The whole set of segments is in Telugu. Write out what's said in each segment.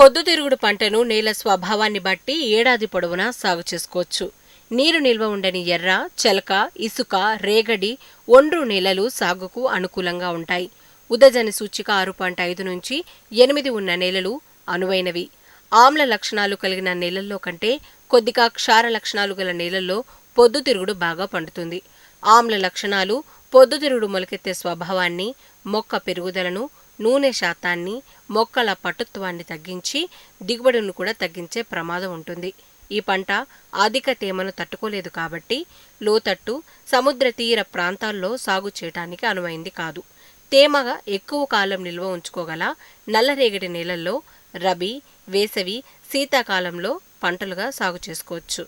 పొద్దుతిరుగుడు పంటను నేల స్వభావాన్ని బట్టి ఏడాది పొడవునా సాగు చేసుకోవచ్చు. నీరు నిల్వ ఉండని ఎర్ర చెలక ఇసుక రేగడి ఒండ్రు నేలలు సాగుకు అనుకూలంగా ఉంటాయి. ఉదజని సూచిక ఆరు పాయింట్ ఐదు నుంచి ఎనిమిది ఉన్న నేలలు అనువైనవి. ఆమ్ల లక్షణాలు కలిగిన నేలల్లో కంటే కొద్దిగా క్షార లక్షణాలు గల నేలల్లో పొద్దుతిరుగుడు బాగా పండుతుంది. ఆమ్ల లక్షణాలు పొద్దుతిరుగుడు మొలకెత్తే స్వభావాన్ని మొక్క పెరుగుదలను నూనె శాతాన్ని మొక్కల పటుత్వాన్ని తగ్గించి దిగుబడిని కూడా తగ్గించే ప్రమాదం ఉంటుంది. ఈ పంట అధిక తేమను తట్టుకోలేదు కాబట్టి లోతట్టు సముద్ర తీర ప్రాంతాల్లో సాగు చేయడానికి అనువైంది కాదు. తేమగా ఎక్కువ కాలం నిల్వ ఉంచుకోగల నల్లరేగడి నేలల్లో రబీ వేసవి శీతాకాలంలో పంటలుగా సాగు చేసుకోవచ్చు.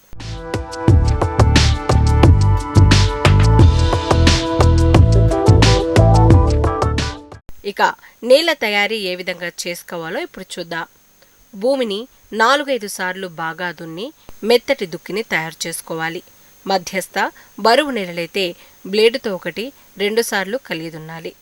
ఇక నేల తయారీ ఏ విధంగా చేసుకోవాలో ఇప్పుడు చూద్దాం. భూమిని నాలుగైదు సార్లు బాగా దున్ని మెత్తటి దుక్కిని తయారు చేసుకోవాలి. మధ్యస్థ బరువు నేలలైతే బ్లేడుతో ఒకటి రెండుసార్లు కలిగిదున్నాలి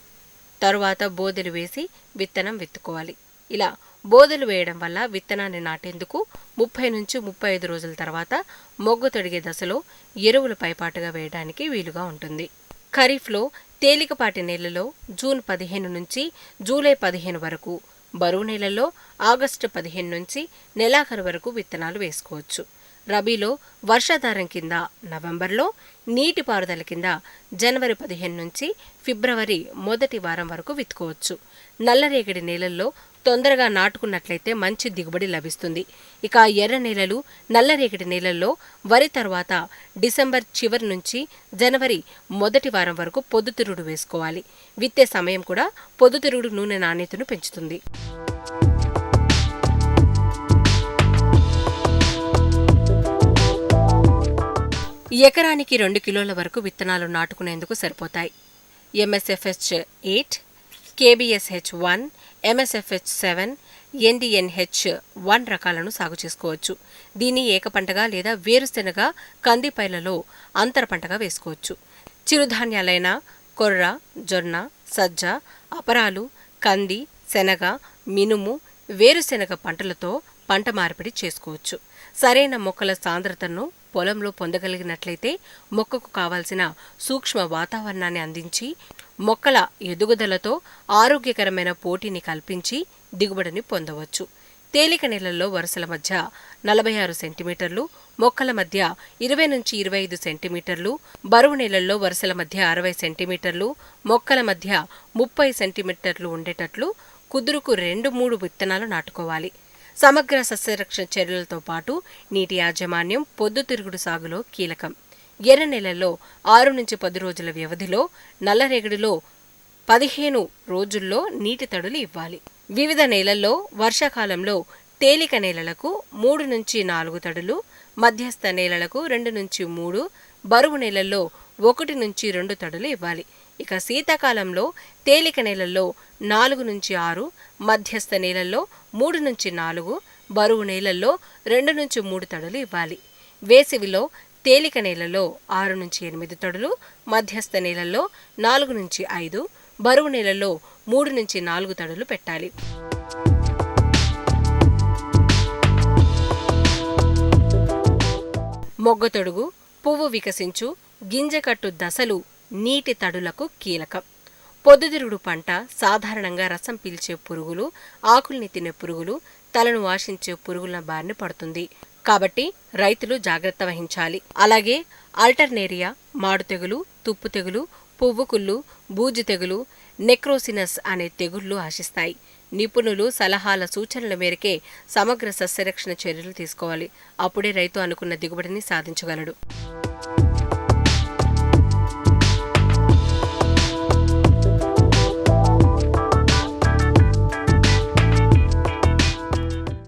తరువాత బోదెలు వేసి విత్తనం విత్తుకోవాలి. ఇలా బోదెలు వేయడం వల్ల విత్తనాన్ని నాటేందుకు ముప్పై నుంచి ముప్పై ఐదు రోజుల తర్వాత మొగ్గు తొడిగే దశలో ఎరువులు పైపాటుగా వేయడానికి వీలుగా ఉంటుంది. ఖరీఫ్లో తేలికపాటి నేలలో జూన్ పదిహేను నుంచి జూలై పదిహేను వరకు బరువు నెలలో ఆగస్టు పదిహేను నుంచి నెలాఖరు వరకు విత్తనాలు వేసుకోవచ్చు. రబీలో వర్షాధారం కింద నవంబర్లో నీటిపారుదల కింద జనవరి పదిహేను నుంచి ఫిబ్రవరి మొదటి వారం వరకు విత్తుకోవచ్చు. నల్లరేగడి నేలల్లో తొందరగా నాటుకున్నట్లయితే మంచి దిగుబడి లభిస్తుంది. ఇక ఎర్ర నేలలు నల్లరేగడి నేలల్లో వరి తర్వాత డిసెంబర్ చివరి నుంచి జనవరి మొదటి వారం వరకు పొద్దుతిరుగుడు వేసుకోవాలి. విత్తే సమయం కూడా పొద్దుతిరుగుడు నూనె నాణ్యతను పెంచుతుంది. ఎకరానికి రెండు కిలోల వరకు విత్తనాలు నాటుకునేందుకు సరిపోతాయి. MSFH eight KBSH one MSFH seven NDNH one రకాలను సాగు చేసుకోవచ్చు. దీన్ని ఏకపంటగా లేదా వేరుశెనగ కందిపైలలో అంతర పంటగా వేసుకోవచ్చు. చిరుధాన్యాలైన కొర్ర జొన్న సజ్జ అపరాలు కంది శనగ మినుము వేరుశెనగ పంటలతో పంట మార్పిడి చేసుకోవచ్చు. సరైన మొక్కల సాంద్రతను పొలంలో పొందగలిగినట్లయితే మొక్కకు కావాల్సిన సూక్ష్మ వాతావరణాన్ని అందించి మొక్కల ఎదుగుదలతో ఆరోగ్యకరమైన పోటీని కల్పించి దిగుబడిని పొందవచ్చు. తేలిక నేలల్లో వరుసల మధ్య నలభై ఆరు సెంటీమీటర్లు మొక్కల మధ్య ఇరవై నుంచి ఇరవై ఐదు సెంటీమీటర్లు బరువు నేలల్లో వరుసల మధ్య అరవై సెంటీమీటర్లు మొక్కల మధ్య ముప్పై సెంటీమీటర్లు ఉండేటట్లు కుదురుకు రెండు మూడు విత్తనాలు నాటుకోవాలి. సమగ్ర సస్యరక్షణ చర్యలతో పాటు నీటి యాజమాన్యం పొద్దుతిరుగుడు సాగులో కీలకం. ఎర్ర నెలల్లో ఆరు నుంచి పది రోజుల వ్యవధిలో నల్లరేగడిలో పదిహేను రోజుల్లో నీటి తడులు ఇవ్వాలి. వివిధ నేలల్లో వర్షాకాలంలో తేలిక నేలలకు మూడు నుంచి నాలుగు తడులు మధ్యస్థ నేలలకు రెండు నుంచి మూడు బరువు నేలల్లో ఒకటి నుంచి రెండు తడులు ఇవ్వాలి. ఇక శీతాకాలంలో తేలిక నేలల్లో నాలుగు నుంచి ఆరు మధ్యస్థ నేలల్లో మూడు నుంచి నాలుగు బరువు నేలల్లో రెండు నుంచి మూడు తడులు ఇవ్వాలి. వేసవిలో తేలిక నేలలో ఆరు నుంచి ఎనిమిది తడులు మధ్యస్థ నేలల్లో నాలుగు నుంచి ఐదు బరువు నేలల్లో మూడు నుంచి నాలుగు తడులు పెట్టాలి. మొగ్గతొడుగు పువ్వు వికసించు గింజకట్టు దశలు నీటి తడులకు కీలకం. పొద్దుతిరుగుడు పంట సాధారణంగా రసం పీల్చే పురుగులు ఆకుల్ని తినే పురుగులు తలను వాషించే పురుగుల బారిన పడుతుంది. కాబట్టి రైతులు జాగ్రత్త వహించాలి. అలాగే ఆల్టర్నేరియా మాడు తెగులు తుప్పు తెగులు పువ్వు కుళ్ళు బూజు తెగులు నెక్రోసినస్ అనే తెగుళ్ళు ఆశిస్తాయి. నిపుణులు సలహాల సూచనల మేరకే సమగ్ర సస్యరక్షణ చర్యలు తీసుకోవాలి. అప్పుడే రైతు అనుకున్న దిగుబడిని సాధించగలడు.